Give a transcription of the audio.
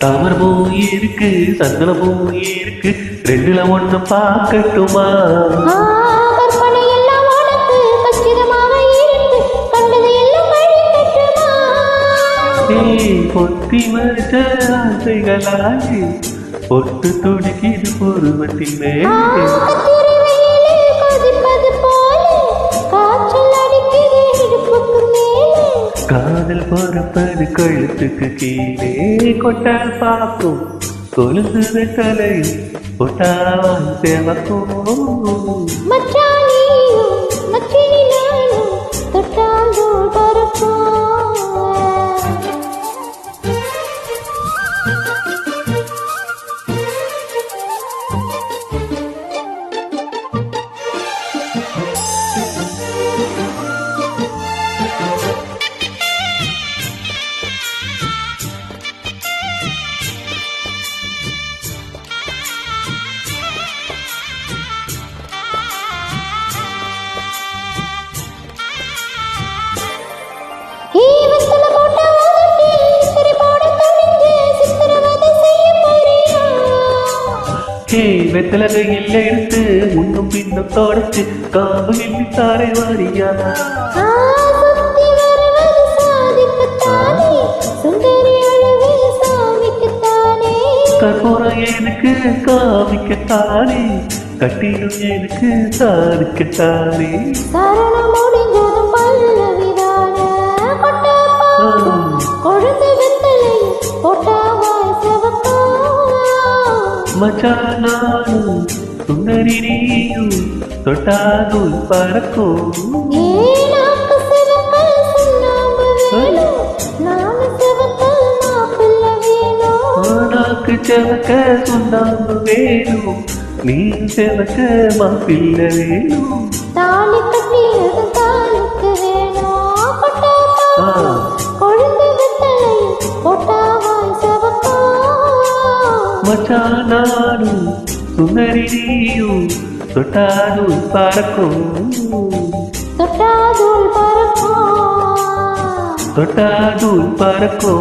தாமர பூ இருக்கு சந்தன பூ இருக்கு ரெண்டுல ஒண்ணு பார்க்கட்டுமா? பொத்தி ஆசைகளாகி பொட்டு துடிக்கிது பொறுமத்தின் ஆ, மேலே కొట్టుకు కీలే కొట్టపాకు కొలుసు కలయు కొట్టావంతెవకు మచ్చా! ஹே வெத்தலகையில் எடுத்து முன்னும் பின்னும் தொடச்சு காம்பு கிள்ளி தாரை வாரியா. கற்பூரம் எனக்கு காமிக்கத்தானே. கட்டிலும் எனக்கு சரணம் முடிஞ்சதும் பல்லவிதான, கொழுந்து வெத்தலை, போட்டா. ಮಚಾನಾಡು ಸುಂದರಿ ನೀನು ತೊಟಾದು ಪರಕು నాకు చెవక సున్నాము వేలు నీ చెవక మా పిల్ల వేలు ಮಚಾನಾನು ಸುಂದರಿ ನೀಯು ತೊಟ್ಟಾದು ಪಾರಕೋ ತೊಟ್ಟಾದು ಪಾರಕೋ ತೊಟ್ಟಾದು ಪಾರಕೋ